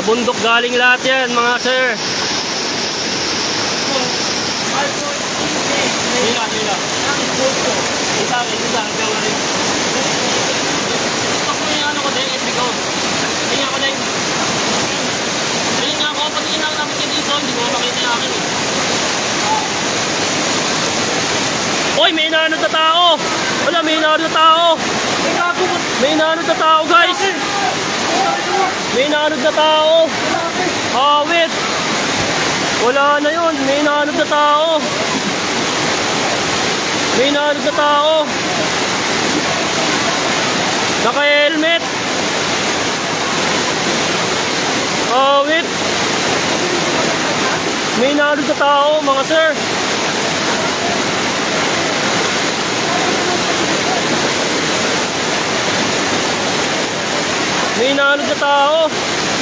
Sa bundok galing lahat yan, mga sir. Hila, hila. Isa, isa, isa, rin. Ito ko yung ano ko din, FB ko. Kaya ko din. Kaya nga ako, pag namin kayo dito, hindi ko makita akin. Hoy, may inaanod na tao! Wala, may inaanod na tao! May inaanod na tao, guys! May inaanod na tao! Awit! Wala na yun, may inaanod na tao! May inaanod na tao! Naka-helmet! Awit! May inaanod na tao, mga sir! inaano sa tao.